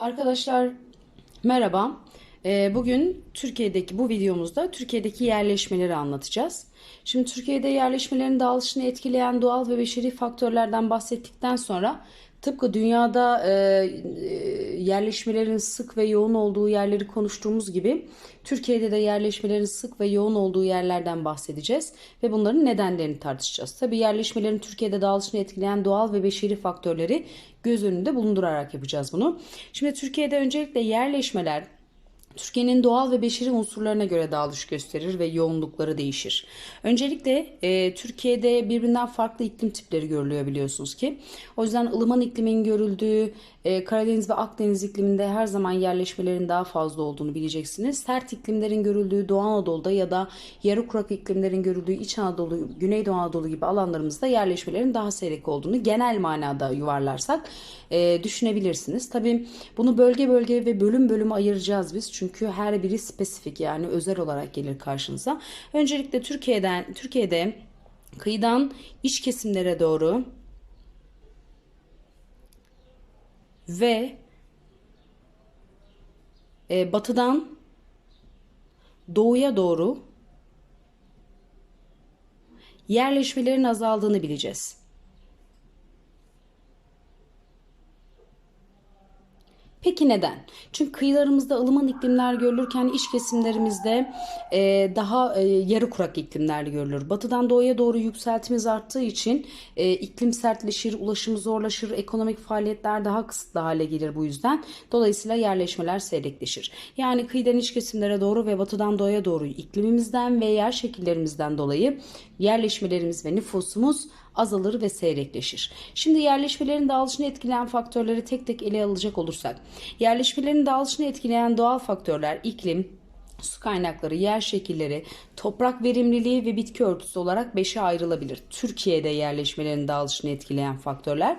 Arkadaşlar merhaba. Ee, Bugün Türkiye'deki bu videomuzda Türkiye'deki yerleşmeleri anlatacağız. Şimdi Türkiye'de yerleşmelerin dağılışını etkileyen doğal ve beşeri faktörlerden bahsettikten sonra tıpkı dünyada e, e, yerleşmelerin sık ve yoğun olduğu yerleri konuştuğumuz gibi Türkiye'de de yerleşmelerin sık ve yoğun olduğu yerlerden bahsedeceğiz ve bunların nedenlerini tartışacağız. Tabii yerleşmelerin Türkiye'de dağılışını etkileyen doğal ve beşeri faktörleri göz önünde bulundurarak yapacağız bunu. Şimdi Türkiye'de öncelikle yerleşmeler Türkiye'nin doğal ve beşeri unsurlarına göre dağılış gösterir ve yoğunlukları değişir. Öncelikle e, Türkiye'de birbirinden farklı iklim tipleri görülüyor biliyorsunuz ki. O yüzden ılıman iklimin görüldüğü e, Karadeniz ve Akdeniz ikliminde her zaman yerleşmelerin daha fazla olduğunu bileceksiniz. Sert iklimlerin görüldüğü Doğu Anadolu'da ya da yarı kurak iklimlerin görüldüğü İç Anadolu, Güneydoğu Anadolu gibi alanlarımızda yerleşmelerin daha seyrek olduğunu genel manada yuvarlarsak e, düşünebilirsiniz. Tabii bunu bölge bölge ve bölüm bölüm ayıracağız biz. Çünkü her biri spesifik yani özel olarak gelir karşınıza. Öncelikle Türkiye'den Türkiye'de kıyıdan iç kesimlere doğru ve e, batıdan doğuya doğru yerleşmelerin azaldığını bileceğiz. Peki neden? Çünkü kıyılarımızda ılıman iklimler görülürken iç kesimlerimizde e, daha e, yarı kurak iklimler görülür. Batıdan doğuya doğru yükseltimiz arttığı için e, iklim sertleşir, ulaşım zorlaşır, ekonomik faaliyetler daha kısıtlı hale gelir bu yüzden. Dolayısıyla yerleşmeler seyrekleşir. Yani kıyıdan iç kesimlere doğru ve batıdan doğuya doğru iklimimizden ve yer şekillerimizden dolayı yerleşmelerimiz ve nüfusumuz azalır ve seyrekleşir. Şimdi yerleşmelerin dağılışını etkileyen faktörleri tek tek ele alacak olursak. Yerleşmelerin dağılışını etkileyen doğal faktörler iklim, su kaynakları, yer şekilleri, toprak verimliliği ve bitki örtüsü olarak beşe ayrılabilir. Türkiye'de yerleşmelerin dağılışını etkileyen faktörler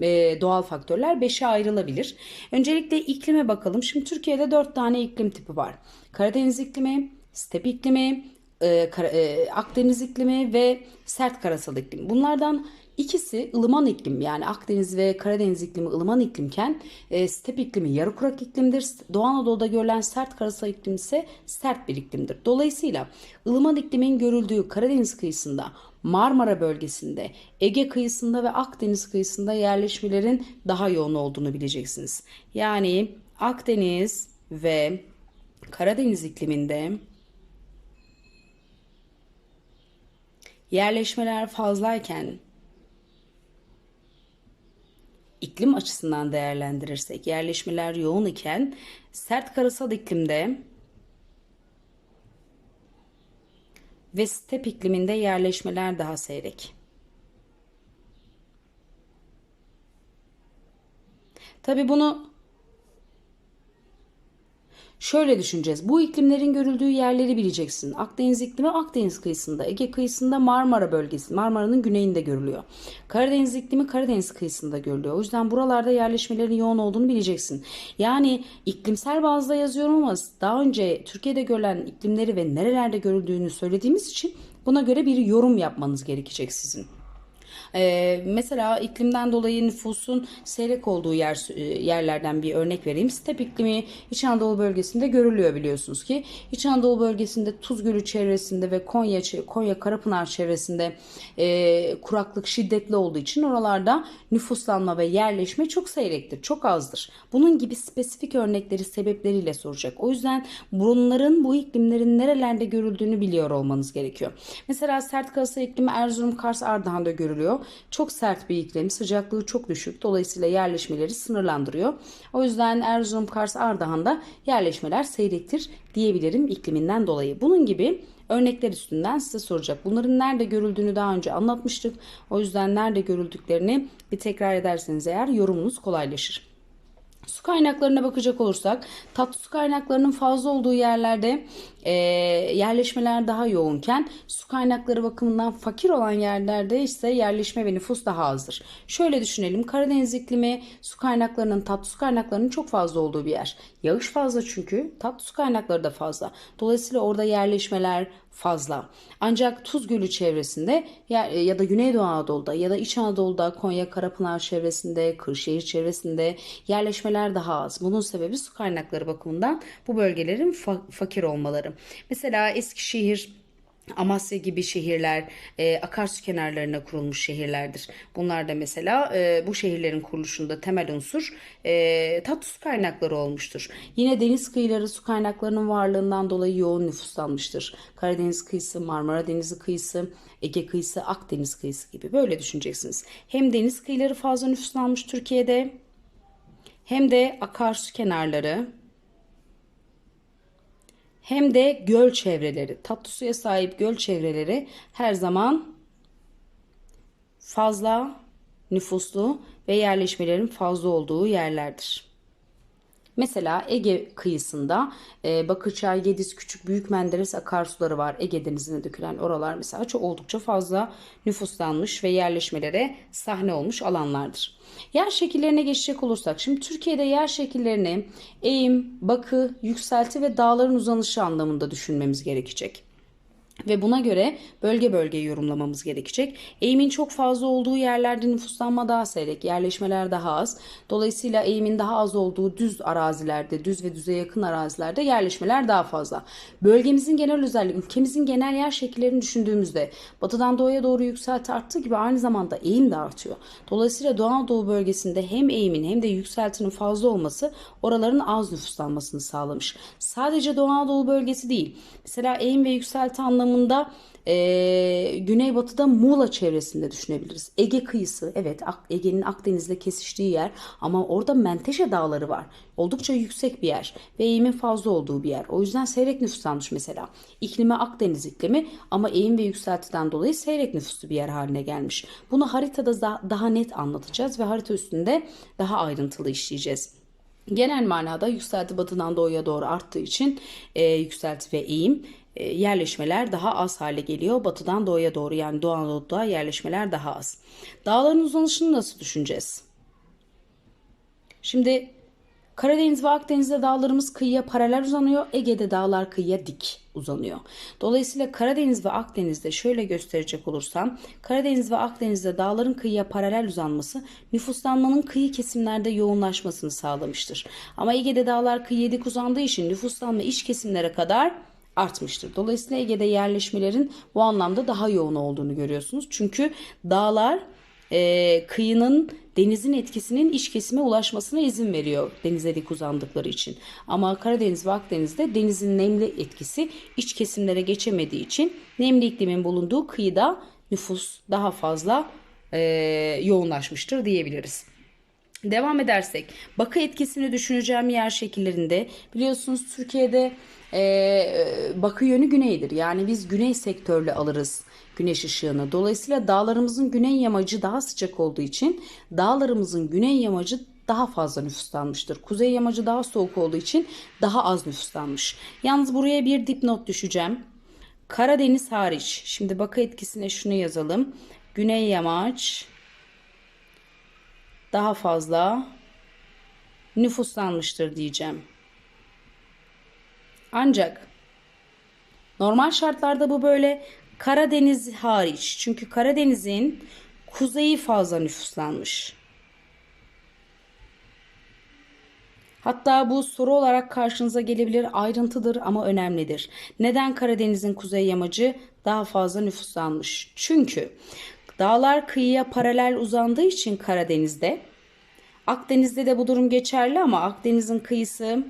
e, doğal faktörler beşe ayrılabilir. Öncelikle iklime bakalım. Şimdi Türkiye'de dört tane iklim tipi var. Karadeniz iklimi, step iklimi, e, e, Akdeniz iklimi ve sert karasal iklim. Bunlardan ikisi ılıman iklim yani Akdeniz ve Karadeniz iklimi ılıman iklimken e, step iklimi yarı kurak iklimdir. Doğu Anadolu'da görülen sert karasal iklim ise sert bir iklimdir. Dolayısıyla ılıman iklimin görüldüğü Karadeniz kıyısında Marmara bölgesinde, Ege kıyısında ve Akdeniz kıyısında yerleşmelerin daha yoğun olduğunu bileceksiniz. Yani Akdeniz ve Karadeniz ikliminde yerleşmeler fazlayken iklim açısından değerlendirirsek yerleşmeler yoğun iken sert karasal iklimde ve step ikliminde yerleşmeler daha seyrek. Tabi bunu Şöyle düşüneceğiz. Bu iklimlerin görüldüğü yerleri bileceksin. Akdeniz iklimi Akdeniz kıyısında, Ege kıyısında Marmara bölgesi, Marmara'nın güneyinde görülüyor. Karadeniz iklimi Karadeniz kıyısında görülüyor. O yüzden buralarda yerleşmelerin yoğun olduğunu bileceksin. Yani iklimsel bazda yazıyorum ama daha önce Türkiye'de görülen iklimleri ve nerelerde görüldüğünü söylediğimiz için buna göre bir yorum yapmanız gerekecek sizin. Ee, mesela iklimden dolayı nüfusun seyrek olduğu yer e, yerlerden bir örnek vereyim. Step iklimi İç Anadolu bölgesinde görülüyor biliyorsunuz ki. İç Anadolu bölgesinde Tuz Gölü çevresinde ve Konya Konya Karapınar çevresinde e, kuraklık şiddetli olduğu için oralarda nüfuslanma ve yerleşme çok seyrektir, çok azdır. Bunun gibi spesifik örnekleri sebepleriyle soracak. O yüzden bunların bu iklimlerin nerelerde görüldüğünü biliyor olmanız gerekiyor. Mesela sert karasal iklimi Erzurum, Kars, Ardahan'da görülüyor. Çok sert bir iklim, sıcaklığı çok düşük. Dolayısıyla yerleşmeleri sınırlandırıyor. O yüzden Erzurum, Kars, Ardahan'da yerleşmeler seyrektir diyebilirim ikliminden dolayı. Bunun gibi örnekler üstünden size soracak. Bunların nerede görüldüğünü daha önce anlatmıştık. O yüzden nerede görüldüklerini bir tekrar ederseniz eğer yorumunuz kolaylaşır. Su kaynaklarına bakacak olursak tatlı su kaynaklarının fazla olduğu yerlerde e, yerleşmeler daha yoğunken su kaynakları bakımından fakir olan yerlerde ise yerleşme ve nüfus daha azdır. Şöyle düşünelim Karadeniz iklimi su kaynaklarının tatlı su kaynaklarının çok fazla olduğu bir yer. Yağış fazla çünkü tatlı su kaynakları da fazla. Dolayısıyla orada yerleşmeler fazla. Ancak Tuz Gölü çevresinde ya, ya da Güneydoğu Anadolu'da ya da İç Anadolu'da Konya Karapınar çevresinde, Kırşehir çevresinde yerleşmeler daha az. Bunun sebebi su kaynakları bakımından bu bölgelerin fa- fakir olmaları. Mesela Eskişehir Amasya gibi şehirler e, akarsu kenarlarına kurulmuş şehirlerdir. Bunlar da mesela e, bu şehirlerin kuruluşunda temel unsur e, tatlı su kaynakları olmuştur. Yine deniz kıyıları su kaynaklarının varlığından dolayı yoğun nüfuslanmıştır. Karadeniz kıyısı, Marmara Denizi kıyısı, Ege kıyısı, Akdeniz kıyısı gibi böyle düşüneceksiniz. Hem deniz kıyıları fazla nüfuslanmış Türkiye'de hem de akarsu kenarları hem de göl çevreleri, tatlı suya sahip göl çevreleri her zaman fazla nüfuslu ve yerleşmelerin fazla olduğu yerlerdir. Mesela Ege kıyısında e, Bakırçay, Gediz, Küçük Büyük Menderes akarsuları var. Ege Denizi'ne dökülen oralar mesela çok oldukça fazla nüfuslanmış ve yerleşmelere sahne olmuş alanlardır. Yer şekillerine geçecek olursak şimdi Türkiye'de yer şekillerini eğim, bakı, yükselti ve dağların uzanışı anlamında düşünmemiz gerekecek. Ve buna göre bölge bölge yorumlamamız gerekecek. Eğimin çok fazla olduğu yerlerde nüfuslanma daha seyrek, yerleşmeler daha az. Dolayısıyla eğimin daha az olduğu düz arazilerde, düz ve düze yakın arazilerde yerleşmeler daha fazla. Bölgemizin genel özelliği, ülkemizin genel yer şekillerini düşündüğümüzde batıdan doğuya doğru yükselti arttığı gibi aynı zamanda eğim de artıyor. Dolayısıyla Doğu Anadolu bölgesinde hem eğimin hem de yükseltinin fazla olması oraların az nüfuslanmasını sağlamış. Sadece Doğu Anadolu bölgesi değil. Mesela eğim ve yükselti anlamında e, güneybatıda Muğla çevresinde düşünebiliriz. Ege kıyısı evet Ege'nin Akdeniz'le kesiştiği yer ama orada Menteşe dağları var. Oldukça yüksek bir yer ve eğimin fazla olduğu bir yer. O yüzden seyrek nüfuslanmış mesela. İklimi Akdeniz iklimi ama eğim ve yükseltiden dolayı seyrek nüfuslu bir yer haline gelmiş. Bunu haritada daha net anlatacağız ve harita üstünde daha ayrıntılı işleyeceğiz. Genel manada yükselti batıdan doğuya doğru arttığı için e, yükselti ve eğim yerleşmeler daha az hale geliyor. Batıdan doğuya doğru yani Doğu Anadolu'da yerleşmeler daha az. Dağların uzanışını nasıl düşüneceğiz? Şimdi Karadeniz ve Akdeniz'de dağlarımız kıyıya paralel uzanıyor. Ege'de dağlar kıyıya dik uzanıyor. Dolayısıyla Karadeniz ve Akdeniz'de şöyle gösterecek olursam Karadeniz ve Akdeniz'de dağların kıyıya paralel uzanması nüfuslanmanın kıyı kesimlerde yoğunlaşmasını sağlamıştır. Ama Ege'de dağlar kıyıya dik uzandığı için nüfuslanma iç kesimlere kadar artmıştır. Dolayısıyla Ege'de yerleşmelerin bu anlamda daha yoğun olduğunu görüyorsunuz. Çünkü dağlar e, kıyının denizin etkisinin iç kesime ulaşmasına izin veriyor denize dik uzandıkları için. Ama Karadeniz ve Akdeniz'de denizin nemli etkisi iç kesimlere geçemediği için nemli iklimin bulunduğu kıyıda nüfus daha fazla e, yoğunlaşmıştır diyebiliriz. Devam edersek bakı etkisini düşüneceğim yer şekillerinde biliyorsunuz Türkiye'de e, bakı yönü güneydir. Yani biz güney sektörlü alırız güneş ışığını. Dolayısıyla dağlarımızın güney yamacı daha sıcak olduğu için dağlarımızın güney yamacı daha fazla nüfuslanmıştır. Kuzey yamacı daha soğuk olduğu için daha az nüfuslanmış. Yalnız buraya bir dipnot düşeceğim. Karadeniz hariç. Şimdi bakı etkisine şunu yazalım. Güney yamaç daha fazla nüfuslanmıştır diyeceğim. Ancak normal şartlarda bu böyle Karadeniz hariç. Çünkü Karadeniz'in kuzeyi fazla nüfuslanmış. Hatta bu soru olarak karşınıza gelebilir ayrıntıdır ama önemlidir. Neden Karadeniz'in kuzey yamacı daha fazla nüfuslanmış? Çünkü dağlar kıyıya paralel uzandığı için Karadeniz'de Akdeniz'de de bu durum geçerli ama Akdeniz'in kıyısı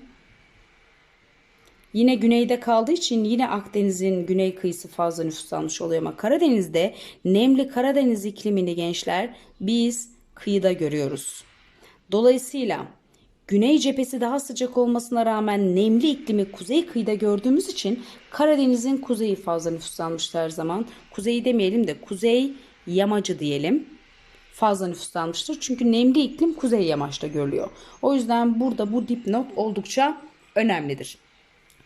Yine güneyde kaldığı için yine Akdeniz'in güney kıyısı fazla nüfuslanmış oluyor ama Karadeniz'de nemli Karadeniz iklimini gençler biz kıyıda görüyoruz. Dolayısıyla güney cephesi daha sıcak olmasına rağmen nemli iklimi kuzey kıyıda gördüğümüz için Karadeniz'in kuzeyi fazla nüfuslanmıştır her zaman. Kuzeyi demeyelim de kuzey yamacı diyelim fazla nüfuslanmıştır. Çünkü nemli iklim kuzey yamaçta görülüyor. O yüzden burada bu dipnot oldukça önemlidir.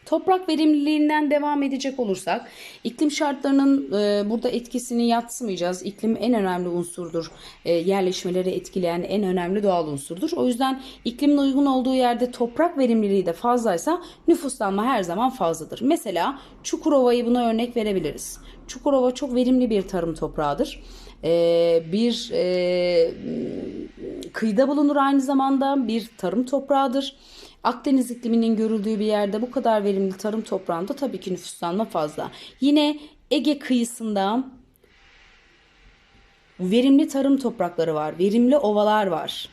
Toprak verimliliğinden devam edecek olursak iklim şartlarının e, burada etkisini yatsımayacağız. İklim en önemli unsurdur. E, yerleşmeleri etkileyen en önemli doğal unsurdur. O yüzden iklimin uygun olduğu yerde toprak verimliliği de fazlaysa nüfuslanma her zaman fazladır. Mesela Çukurova'yı buna örnek verebiliriz. Çukurova çok verimli bir tarım toprağıdır. E, bir e, kıyıda bulunur aynı zamanda bir tarım toprağıdır. Akdeniz ikliminin görüldüğü bir yerde bu kadar verimli tarım toprağında tabii ki nüfuslanma fazla. Yine Ege kıyısında verimli tarım toprakları var, verimli ovalar var.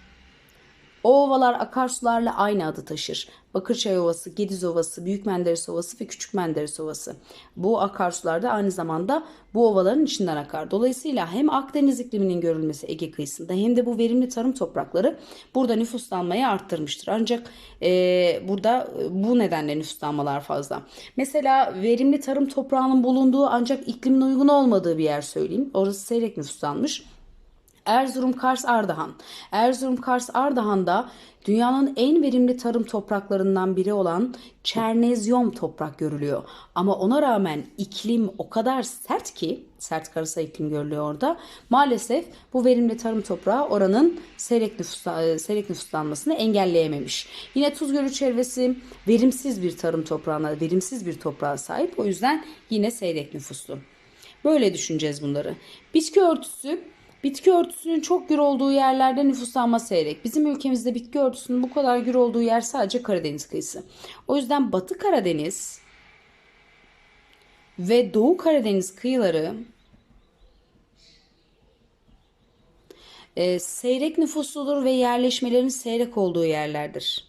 O ovalar akarsularla aynı adı taşır. Bakırçay Ovası, Gediz Ovası, Büyük Menderes Ovası ve Küçük Menderes Ovası. Bu akarsular da aynı zamanda bu ovaların içinden akar. Dolayısıyla hem Akdeniz ikliminin görülmesi Ege kıyısında hem de bu verimli tarım toprakları burada nüfuslanmayı arttırmıştır. Ancak e, burada bu nedenle nüfuslanmalar fazla. Mesela verimli tarım toprağının bulunduğu ancak iklimin uygun olmadığı bir yer söyleyeyim. Orası seyrek nüfuslanmış. Erzurum, Kars, Ardahan. Erzurum, Kars, Ardahan'da dünyanın en verimli tarım topraklarından biri olan Çernezyom toprak görülüyor. Ama ona rağmen iklim o kadar sert ki, sert karasal iklim görülüyor orada. Maalesef bu verimli tarım toprağı oranın seyrek, nüfus, seyrek nüfuslanmasını engelleyememiş. Yine Tuz Gölü çevresi verimsiz bir tarım toprağına, verimsiz bir toprağa sahip. O yüzden yine seyrek nüfuslu. Böyle düşüneceğiz bunları. Bitki örtüsü Bitki örtüsünün çok gür olduğu yerlerde nüfuslanma seyrek. Bizim ülkemizde bitki örtüsünün bu kadar gür olduğu yer sadece Karadeniz kıyısı. O yüzden Batı Karadeniz ve Doğu Karadeniz kıyıları e, seyrek nüfusludur ve yerleşmelerin seyrek olduğu yerlerdir.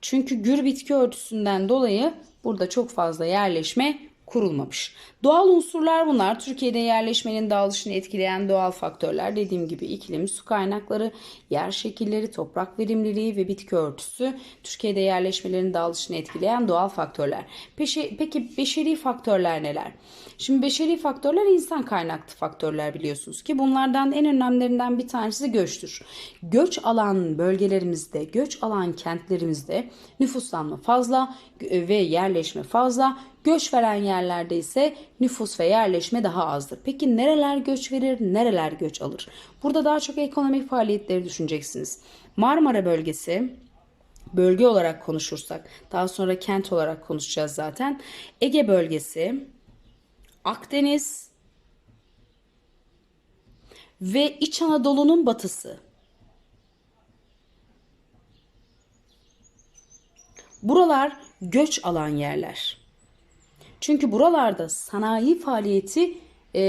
Çünkü gür bitki örtüsünden dolayı burada çok fazla yerleşme kurulmamış. Doğal unsurlar bunlar. Türkiye'de yerleşmenin dağılışını etkileyen doğal faktörler. Dediğim gibi iklim, su kaynakları, yer şekilleri, toprak verimliliği ve bitki örtüsü. Türkiye'de yerleşmelerin dağılışını etkileyen doğal faktörler. Peki, peki beşeri faktörler neler? Şimdi beşeri faktörler insan kaynaklı faktörler biliyorsunuz ki bunlardan en önemlilerinden bir tanesi göçtür. Göç alan bölgelerimizde, göç alan kentlerimizde nüfuslanma fazla ve yerleşme fazla. Göç veren yerlerde ise nüfus ve yerleşme daha azdır. Peki nereler göç verir, nereler göç alır? Burada daha çok ekonomik faaliyetleri düşüneceksiniz. Marmara bölgesi bölge olarak konuşursak, daha sonra kent olarak konuşacağız zaten. Ege bölgesi, Akdeniz ve İç Anadolu'nun batısı. Buralar göç alan yerler. Çünkü buralarda sanayi faaliyeti e,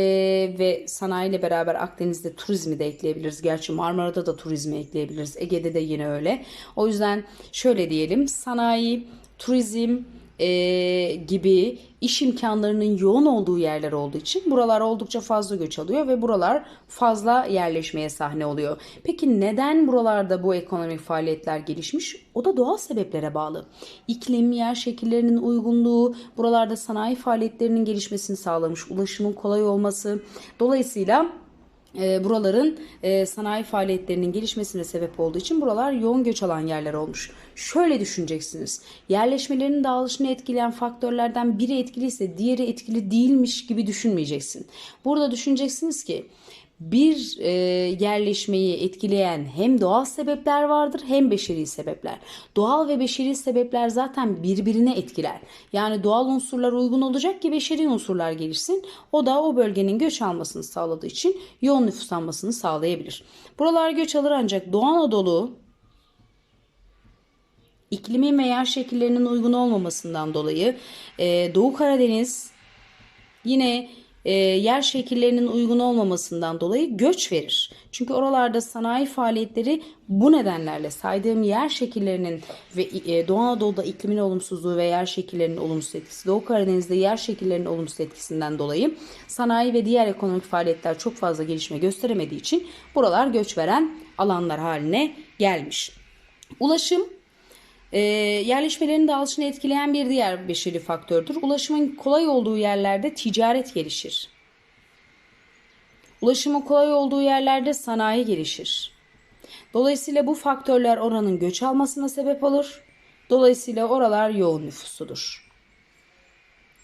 ve sanayiyle beraber Akdeniz'de turizmi de ekleyebiliriz. Gerçi Marmara'da da turizmi ekleyebiliriz. Ege'de de yine öyle. O yüzden şöyle diyelim sanayi, turizm, e, gibi iş imkanlarının yoğun olduğu yerler olduğu için buralar oldukça fazla göç alıyor ve buralar fazla yerleşmeye sahne oluyor. Peki neden buralarda bu ekonomik faaliyetler gelişmiş? O da doğal sebeplere bağlı. İklim, yer şekillerinin uygunluğu, buralarda sanayi faaliyetlerinin gelişmesini sağlamış, ulaşımın kolay olması. Dolayısıyla e, buraların e, sanayi faaliyetlerinin gelişmesine sebep olduğu için buralar yoğun göç alan yerler olmuş. Şöyle düşüneceksiniz. Yerleşmelerin dağılışını etkileyen faktörlerden biri etkiliyse diğeri etkili değilmiş gibi düşünmeyeceksin. Burada düşüneceksiniz ki bir e, yerleşmeyi etkileyen hem doğal sebepler vardır hem beşeri sebepler. Doğal ve beşeri sebepler zaten birbirine etkiler. Yani doğal unsurlar uygun olacak ki beşeri unsurlar gelişsin. O da o bölgenin göç almasını sağladığı için yoğun nüfuslanmasını sağlayabilir. Buralar göç alır ancak Doğu Anadolu iklimin ve şekillerinin uygun olmamasından dolayı e, Doğu Karadeniz yine e, yer şekillerinin uygun olmamasından dolayı göç verir. Çünkü oralarda sanayi faaliyetleri bu nedenlerle saydığım yer şekillerinin ve e, Doğu Anadolu'da iklimin olumsuzluğu ve yer şekillerinin olumsuz etkisi, Doğu Karadeniz'de yer şekillerinin olumsuz etkisinden dolayı sanayi ve diğer ekonomik faaliyetler çok fazla gelişme gösteremediği için buralar göç veren alanlar haline gelmiş. Ulaşım e, yerleşmelerin dağılışını etkileyen bir diğer beşeri faktördür. Ulaşımın kolay olduğu yerlerde ticaret gelişir. Ulaşımın kolay olduğu yerlerde sanayi gelişir. Dolayısıyla bu faktörler oranın göç almasına sebep olur Dolayısıyla oralar yoğun nüfusludur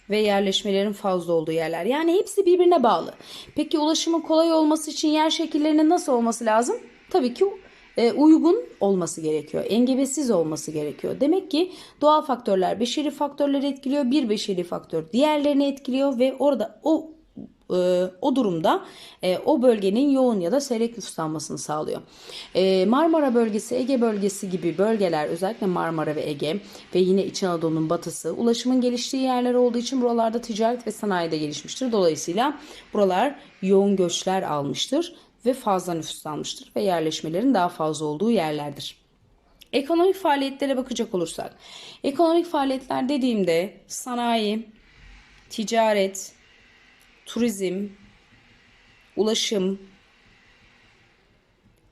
ve yerleşmelerin fazla olduğu yerler. Yani hepsi birbirine bağlı. Peki ulaşımın kolay olması için yer şekillerinin nasıl olması lazım? Tabii ki e, uygun olması gerekiyor. Engebesiz olması gerekiyor. Demek ki doğal faktörler beşeri faktörleri etkiliyor. Bir beşeri faktör diğerlerini etkiliyor ve orada o e, o durumda e, o bölgenin yoğun ya da seyrek nüfuslanmasını sağlıyor. Marmara bölgesi, Ege bölgesi gibi bölgeler özellikle Marmara ve Ege ve yine İç Anadolu'nun batısı ulaşımın geliştiği yerler olduğu için buralarda ticaret ve sanayi de gelişmiştir. Dolayısıyla buralar yoğun göçler almıştır ve fazla nüfuslanmıştır ve yerleşmelerin daha fazla olduğu yerlerdir. Ekonomik faaliyetlere bakacak olursak, ekonomik faaliyetler dediğimde sanayi, ticaret, turizm, ulaşım,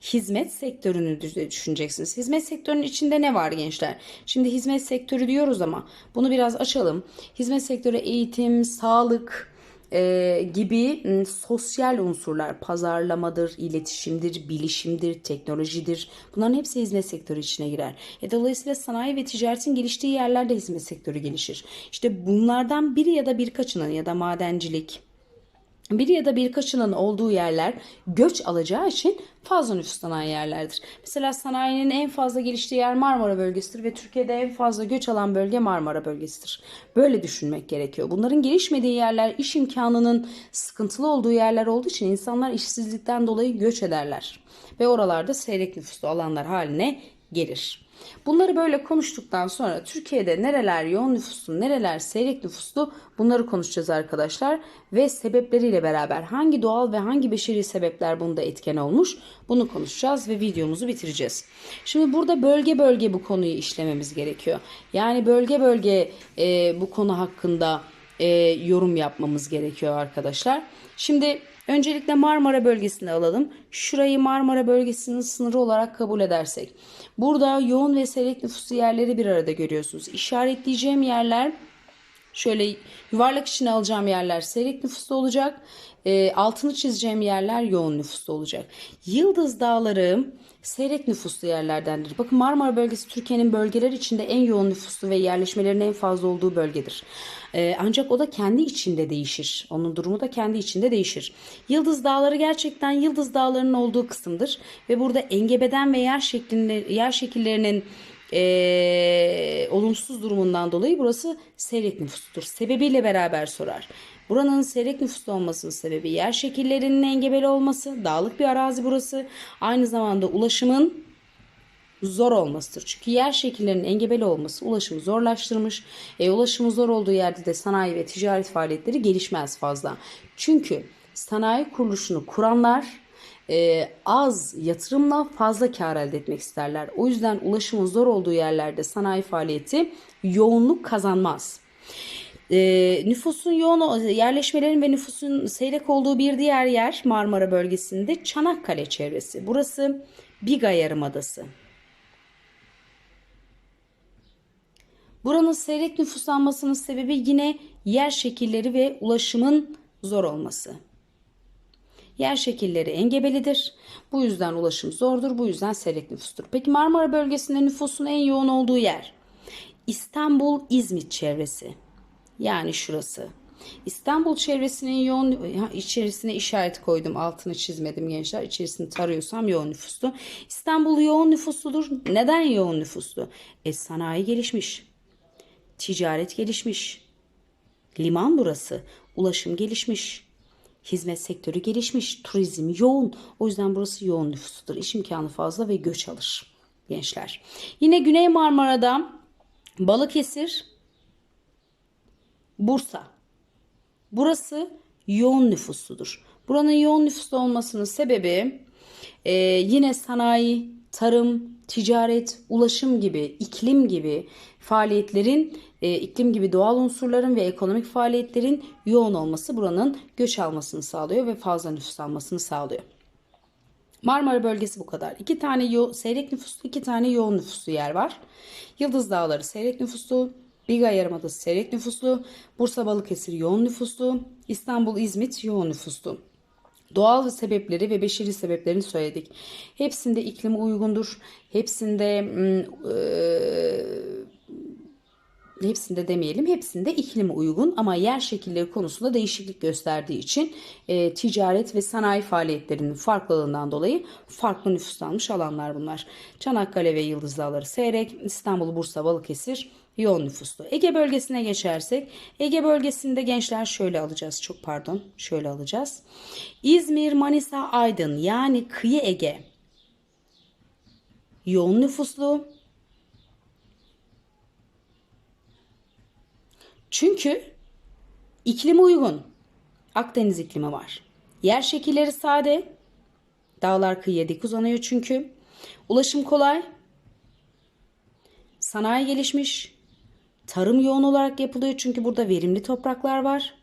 hizmet sektörünü düşüneceksiniz. Hizmet sektörünün içinde ne var gençler? Şimdi hizmet sektörü diyoruz ama bunu biraz açalım. Hizmet sektörü eğitim, sağlık, e, gibi sosyal unsurlar pazarlamadır, iletişimdir, bilişimdir, teknolojidir. Bunların hepsi hizmet sektörü içine girer. E, dolayısıyla sanayi ve ticaretin geliştiği yerlerde hizmet sektörü gelişir. İşte bunlardan biri ya da birkaçının ya da madencilik, bir ya da birkaçının olduğu yerler göç alacağı için fazla nüfuslanan yerlerdir. Mesela sanayinin en fazla geliştiği yer Marmara bölgesidir ve Türkiye'de en fazla göç alan bölge Marmara bölgesidir. Böyle düşünmek gerekiyor. Bunların gelişmediği yerler iş imkanının sıkıntılı olduğu yerler olduğu için insanlar işsizlikten dolayı göç ederler. Ve oralarda seyrek nüfuslu alanlar haline gelir. Bunları böyle konuştuktan sonra Türkiye'de nereler yoğun nüfuslu, nereler seyrek nüfuslu bunları konuşacağız arkadaşlar. Ve sebepleriyle beraber hangi doğal ve hangi beşeri sebepler bunda etken olmuş bunu konuşacağız ve videomuzu bitireceğiz. Şimdi burada bölge bölge bu konuyu işlememiz gerekiyor. Yani bölge bölge e, bu konu hakkında e, yorum yapmamız gerekiyor arkadaşlar. Şimdi öncelikle Marmara bölgesini alalım. Şurayı Marmara bölgesinin sınırı olarak kabul edersek. Burada yoğun ve seyrek nüfuslu yerleri bir arada görüyorsunuz. İşaretleyeceğim yerler şöyle yuvarlak içine alacağım yerler seyrek nüfuslu olacak. E, altını çizeceğim yerler yoğun nüfuslu olacak. Yıldız Dağları seyrek nüfuslu yerlerdendir. Bakın Marmara bölgesi Türkiye'nin bölgeler içinde en yoğun nüfuslu ve yerleşmelerin en fazla olduğu bölgedir. Ee, ancak o da kendi içinde değişir. Onun durumu da kendi içinde değişir. Yıldız Dağları gerçekten Yıldız Dağları'nın olduğu kısımdır ve burada engebeden ve yer şeklinde yer şekillerinin e, olumsuz durumundan dolayı burası seyrek nüfustur. Sebebiyle beraber sorar. Buranın seyrek nüfuslu olmasının sebebi yer şekillerinin engebeli olması, dağlık bir arazi burası. Aynı zamanda ulaşımın zor olmasıdır. Çünkü yer şekillerinin engebeli olması ulaşımı zorlaştırmış. E, ulaşımı zor olduğu yerde de sanayi ve ticaret faaliyetleri gelişmez fazla. Çünkü sanayi kuruluşunu kuranlar e, az yatırımla fazla kar elde etmek isterler. O yüzden ulaşımın zor olduğu yerlerde sanayi faaliyeti yoğunluk kazanmaz. E, nüfusun yoğun yerleşmelerin ve nüfusun seyrek olduğu bir diğer yer Marmara bölgesinde Çanakkale çevresi. Burası Biga Yarımadası. Buranın seyrek nüfuslanmasının sebebi yine yer şekilleri ve ulaşımın zor olması. Yer şekilleri engebelidir. Bu yüzden ulaşım zordur. Bu yüzden seyrek nüfustur. Peki Marmara bölgesinde nüfusun en yoğun olduğu yer? İstanbul İzmit çevresi. Yani şurası. İstanbul çevresinin yoğun içerisine işaret koydum. Altını çizmedim gençler. İçerisini tarıyorsam yoğun nüfuslu. İstanbul yoğun nüfusludur. Neden yoğun nüfuslu? E sanayi gelişmiş. Ticaret gelişmiş. Liman burası. Ulaşım gelişmiş. Hizmet sektörü gelişmiş. Turizm yoğun. O yüzden burası yoğun nüfusludur. İş imkanı fazla ve göç alır gençler. Yine Güney Marmara'da Balıkesir, Bursa. Burası yoğun nüfusludur. Buranın yoğun nüfuslu olmasının sebebi e, yine sanayi, tarım, ticaret, ulaşım gibi, iklim gibi faaliyetlerin, e, iklim gibi doğal unsurların ve ekonomik faaliyetlerin yoğun olması buranın göç almasını sağlıyor ve fazla nüfus almasını sağlıyor. Marmara bölgesi bu kadar. İki tane yo- seyrek nüfuslu, iki tane yoğun nüfuslu yer var. Yıldız Dağları seyrek nüfuslu, Biga Yarımadası seyrek nüfuslu, Bursa Balıkesir yoğun nüfuslu, İstanbul İzmit yoğun nüfuslu. Doğal sebepleri ve beşeri sebeplerini söyledik. Hepsinde iklimi uygundur. Hepsinde hepsinde demeyelim hepsinde iklimi uygun ama yer şekilleri konusunda değişiklik gösterdiği için e, ticaret ve sanayi faaliyetlerinin farklılığından dolayı farklı nüfuslanmış alanlar bunlar. Çanakkale ve Yıldız Dağları seyrek, İstanbul, Bursa, Balıkesir yoğun nüfuslu. Ege bölgesine geçersek Ege bölgesinde gençler şöyle alacağız çok pardon şöyle alacağız. İzmir, Manisa, Aydın yani kıyı Ege yoğun nüfuslu. Çünkü iklimi uygun. Akdeniz iklimi var. Yer şekilleri sade. Dağlar kıyıya dik uzanıyor çünkü. Ulaşım kolay. Sanayi gelişmiş. Tarım yoğun olarak yapılıyor çünkü burada verimli topraklar var.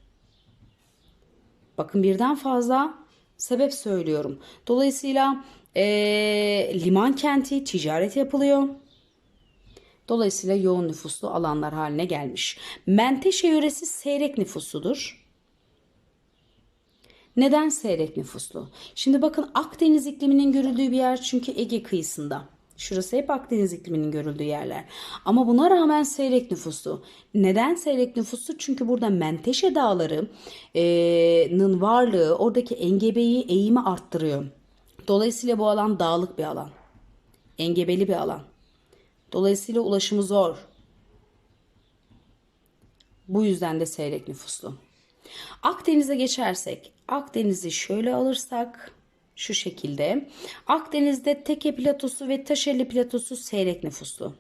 Bakın birden fazla sebep söylüyorum. Dolayısıyla ee, liman kenti ticaret yapılıyor. Dolayısıyla yoğun nüfuslu alanlar haline gelmiş. Menteşe yöresi seyrek nüfusludur. Neden seyrek nüfuslu? Şimdi bakın Akdeniz ikliminin görüldüğü bir yer çünkü Ege kıyısında. Şurası hep Akdeniz ikliminin görüldüğü yerler. Ama buna rağmen seyrek nüfuslu. Neden seyrek nüfuslu? Çünkü burada Menteşe Dağları'nın varlığı oradaki engebeyi eğimi arttırıyor. Dolayısıyla bu alan dağlık bir alan. Engebeli bir alan. Dolayısıyla ulaşımı zor. Bu yüzden de seyrek nüfuslu. Akdeniz'e geçersek, Akdeniz'i şöyle alırsak şu şekilde. Akdeniz'de Teke platosu ve Taşeli platosu seyrek nüfuslu.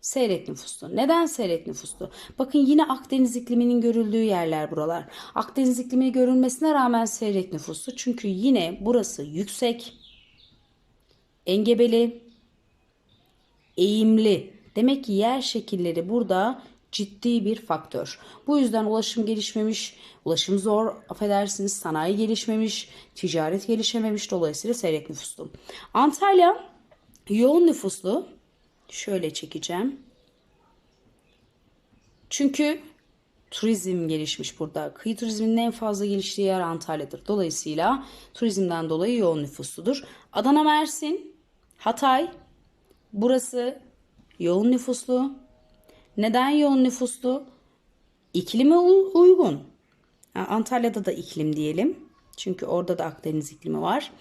Seyrek nüfuslu. Neden seyrek nüfuslu? Bakın yine Akdeniz ikliminin görüldüğü yerler buralar. Akdeniz iklimi görülmesine rağmen seyrek nüfuslu. Çünkü yine burası yüksek, engebeli, eğimli. Demek ki yer şekilleri burada ciddi bir faktör. Bu yüzden ulaşım gelişmemiş, ulaşım zor, affedersiniz sanayi gelişmemiş, ticaret gelişememiş dolayısıyla seyrek nüfuslu. Antalya yoğun nüfuslu. Şöyle çekeceğim. Çünkü turizm gelişmiş burada. Kıyı turizminin en fazla geliştiği yer Antalya'dır. Dolayısıyla turizmden dolayı yoğun nüfusludur. Adana, Mersin, Hatay. Burası yoğun nüfuslu. Neden yoğun nüfuslu? İklimi uygun. Antalya'da da iklim diyelim. Çünkü orada da Akdeniz iklimi var.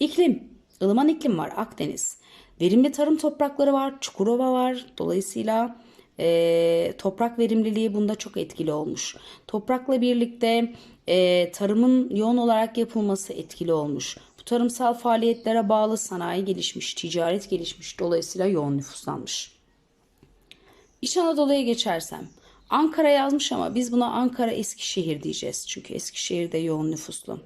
İklim, ılıman iklim var Akdeniz. Verimli tarım toprakları var, Çukurova var. Dolayısıyla e, toprak verimliliği bunda çok etkili olmuş. Toprakla birlikte e, tarımın yoğun olarak yapılması etkili olmuş. Tarımsal faaliyetlere bağlı sanayi gelişmiş, ticaret gelişmiş. Dolayısıyla yoğun nüfuslanmış. İç Anadolu'ya geçersem. Ankara yazmış ama biz buna Ankara Eskişehir diyeceğiz. Çünkü Eskişehir'de yoğun nüfuslu.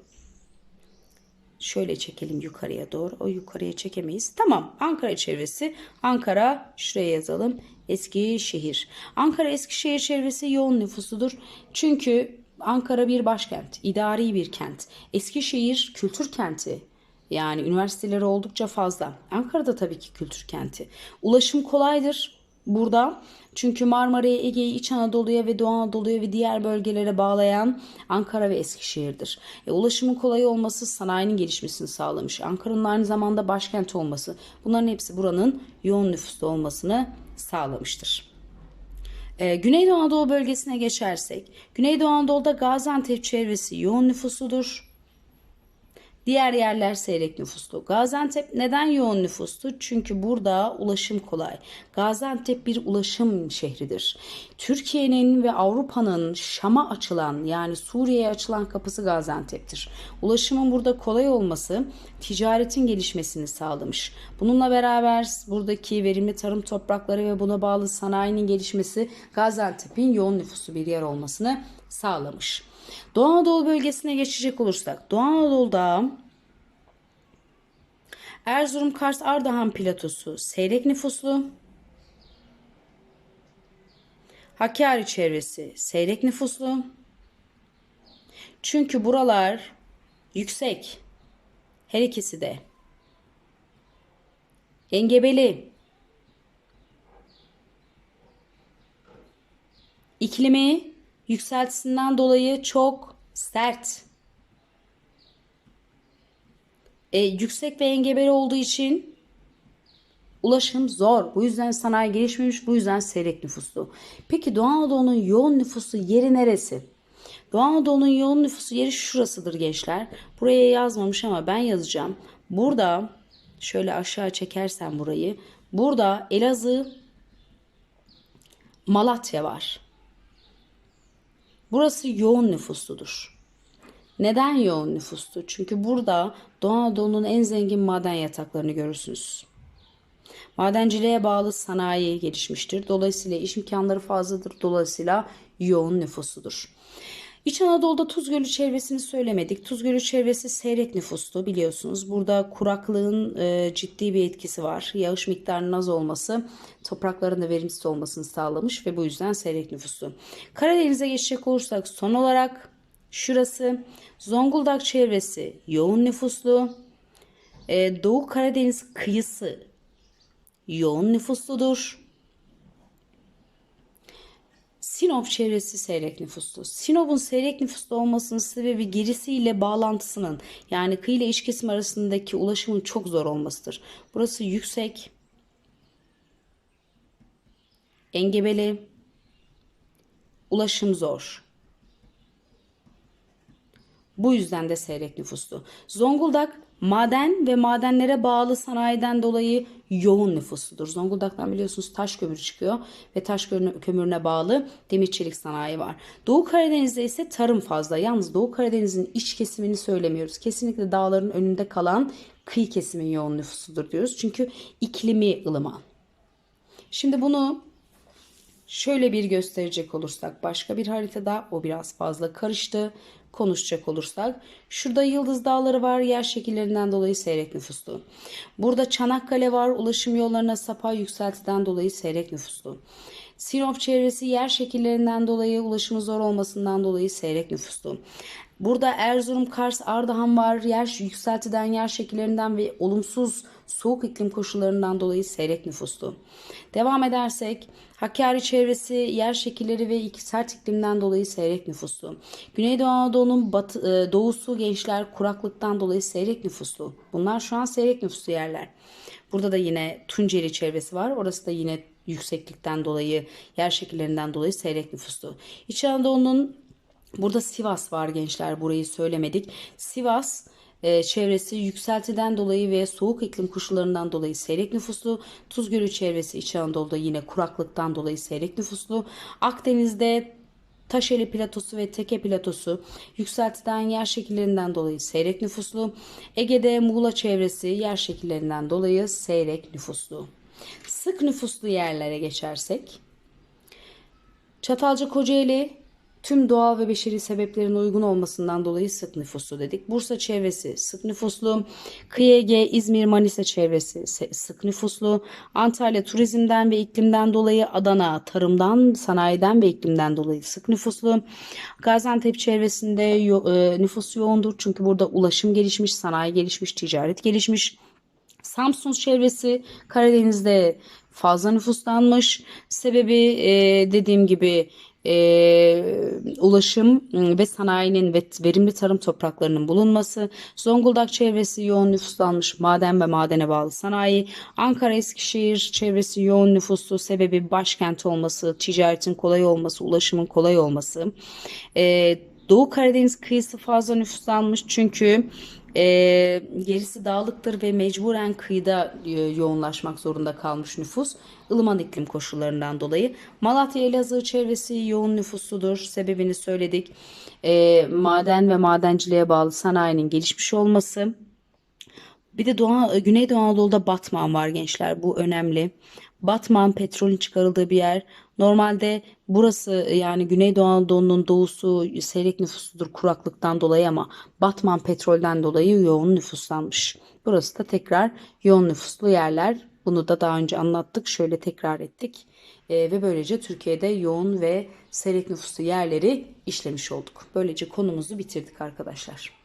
Şöyle çekelim yukarıya doğru. O yukarıya çekemeyiz. Tamam. Ankara çevresi. Ankara şuraya yazalım. Eskişehir. Ankara Eskişehir çevresi yoğun nüfusludur. Çünkü Ankara bir başkent. idari bir kent. Eskişehir kültür kenti. Yani üniversiteleri oldukça fazla. Ankara'da tabii ki kültür kenti. Ulaşım kolaydır burada. Çünkü Marmara'ya, Ege'yi, İç Anadolu'ya ve Doğu Anadolu'ya ve diğer bölgelere bağlayan Ankara ve Eskişehir'dir. E, ulaşımın kolay olması sanayinin gelişmesini sağlamış. Ankara'nın aynı zamanda başkent olması bunların hepsi buranın yoğun nüfuslu olmasını sağlamıştır. E, Güneydoğu Anadolu bölgesine geçersek, Güneydoğu Anadolu'da Gaziantep çevresi yoğun nüfusludur. Diğer yerler seyrek nüfuslu. Gaziantep neden yoğun nüfuslu? Çünkü burada ulaşım kolay. Gaziantep bir ulaşım şehridir. Türkiye'nin ve Avrupa'nın Şam'a açılan yani Suriye'ye açılan kapısı Gaziantep'tir. Ulaşımın burada kolay olması ticaretin gelişmesini sağlamış. Bununla beraber buradaki verimli tarım toprakları ve buna bağlı sanayinin gelişmesi Gaziantep'in yoğun nüfuslu bir yer olmasını sağlamış. Doğu Anadolu bölgesine geçecek olursak Doğu Anadolu'da Erzurum, Kars, Ardahan platosu seyrek nüfuslu. Hakkari çevresi seyrek nüfuslu. Çünkü buralar yüksek. Her ikisi de. Engebeli. İklimi yükseltisinden dolayı çok sert. E, yüksek ve engebeli olduğu için Ulaşım zor. Bu yüzden sanayi gelişmemiş. Bu yüzden seyrek nüfuslu. Peki Doğu Anadolu'nun yoğun nüfusu yeri neresi? Doğu Anadolu'nun yoğun nüfusu yeri şurasıdır gençler. Buraya yazmamış ama ben yazacağım. Burada şöyle aşağı çekersem burayı. Burada Elazığ, Malatya var. Burası yoğun nüfusludur. Neden yoğun nüfuslu? Çünkü burada Doğu Anadolu'nun en zengin maden yataklarını görürsünüz. Madenciliğe bağlı sanayi gelişmiştir. Dolayısıyla iş imkanları fazladır. Dolayısıyla yoğun nüfusludur. İç Anadolu'da Tuz Gölü çevresini söylemedik. Tuz Gölü çevresi seyrek nüfuslu biliyorsunuz. Burada kuraklığın e, ciddi bir etkisi var. Yağış miktarının az olması toprakların da verimsiz olmasını sağlamış ve bu yüzden seyrek nüfuslu. Karadeniz'e geçecek olursak son olarak şurası Zonguldak çevresi yoğun nüfuslu. E, Doğu Karadeniz kıyısı yoğun nüfusludur. Sinop çevresi seyrek nüfuslu. Sinop'un seyrek nüfuslu olmasının sebebi gerisiyle bağlantısının yani kıyı ile iç kesim arasındaki ulaşımın çok zor olmasıdır. Burası yüksek, engebeli, ulaşım zor. Bu yüzden de seyrek nüfuslu. Zonguldak maden ve madenlere bağlı sanayiden dolayı yoğun nüfusludur. Zonguldak'tan biliyorsunuz taş kömürü çıkıyor ve taş kömürüne bağlı demir çelik sanayi var. Doğu Karadeniz'de ise tarım fazla. Yalnız Doğu Karadeniz'in iç kesimini söylemiyoruz. Kesinlikle dağların önünde kalan kıyı kesimin yoğun nüfusudur diyoruz. Çünkü iklimi ılıman. Şimdi bunu şöyle bir gösterecek olursak başka bir haritada o biraz fazla karıştı konuşacak olursak şurada Yıldız Dağları var yer şekillerinden dolayı seyrek nüfuslu. Burada Çanakkale var ulaşım yollarına sapa yükseltiden dolayı seyrek nüfuslu. Sinop çevresi yer şekillerinden dolayı ulaşımı zor olmasından dolayı seyrek nüfuslu. Burada Erzurum, Kars, Ardahan var. Yer yükseltiden, yer şekillerinden ve olumsuz soğuk iklim koşullarından dolayı seyrek nüfuslu. Devam edersek Hakkari çevresi yer şekilleri ve sert iklimden dolayı seyrek nüfuslu. Güneydoğu Anadolu'nun batı, e, doğusu gençler kuraklıktan dolayı seyrek nüfuslu. Bunlar şu an seyrek nüfuslu yerler. Burada da yine Tunceli çevresi var. Orası da yine yükseklikten dolayı, yer şekillerinden dolayı seyrek nüfuslu. İç Anadolu'nun burada Sivas var gençler. Burayı söylemedik. Sivas e, çevresi yükseltiden dolayı ve soğuk iklim koşullarından dolayı seyrek nüfuslu. Tuz Gölü çevresi İç Anadolu'da yine kuraklıktan dolayı seyrek nüfuslu. Akdeniz'de Taşeli platosu ve Teke platosu yükseltiden yer şekillerinden dolayı seyrek nüfuslu. Ege'de Muğla çevresi yer şekillerinden dolayı seyrek nüfuslu. Sık nüfuslu yerlere geçersek Çatalca Kocaeli tüm doğal ve beşeri sebeplerin uygun olmasından dolayı sık nüfuslu dedik. Bursa çevresi sık nüfuslu. Kıyı İzmir, Manisa çevresi sık nüfuslu. Antalya turizmden ve iklimden dolayı Adana tarımdan, sanayiden ve iklimden dolayı sık nüfuslu. Gaziantep çevresinde e, nüfus yoğundur çünkü burada ulaşım gelişmiş, sanayi gelişmiş, ticaret gelişmiş. Samsun çevresi Karadeniz'de fazla nüfuslanmış. Sebebi e, dediğim gibi e, ulaşım ıı, ve sanayinin ve verimli tarım topraklarının bulunması, Zonguldak çevresi yoğun nüfuslanmış maden ve madene bağlı sanayi, Ankara Eskişehir çevresi yoğun nüfuslu sebebi başkent olması, ticaretin kolay olması, ulaşımın kolay olması, e, Doğu Karadeniz kıyısı fazla nüfuslanmış çünkü e, gerisi dağlıktır ve mecburen kıyıda e, yoğunlaşmak zorunda kalmış nüfus ılıman iklim koşullarından dolayı. Malatya Elazığ çevresi yoğun nüfusludur. Sebebini söyledik. E, maden ve madenciliğe bağlı sanayinin gelişmiş olması. Bir de Doğu, Güneydoğu Anadolu'da Batman var gençler. Bu önemli. Batman petrolün çıkarıldığı bir yer. Normalde burası yani Güneydoğu Anadolu'nun doğusu seyrek nüfusludur kuraklıktan dolayı ama Batman petrolden dolayı yoğun nüfuslanmış. Burası da tekrar yoğun nüfuslu yerler. Bunu da daha önce anlattık. Şöyle tekrar ettik. E, ve böylece Türkiye'de yoğun ve seyrek nüfuslu yerleri işlemiş olduk. Böylece konumuzu bitirdik arkadaşlar.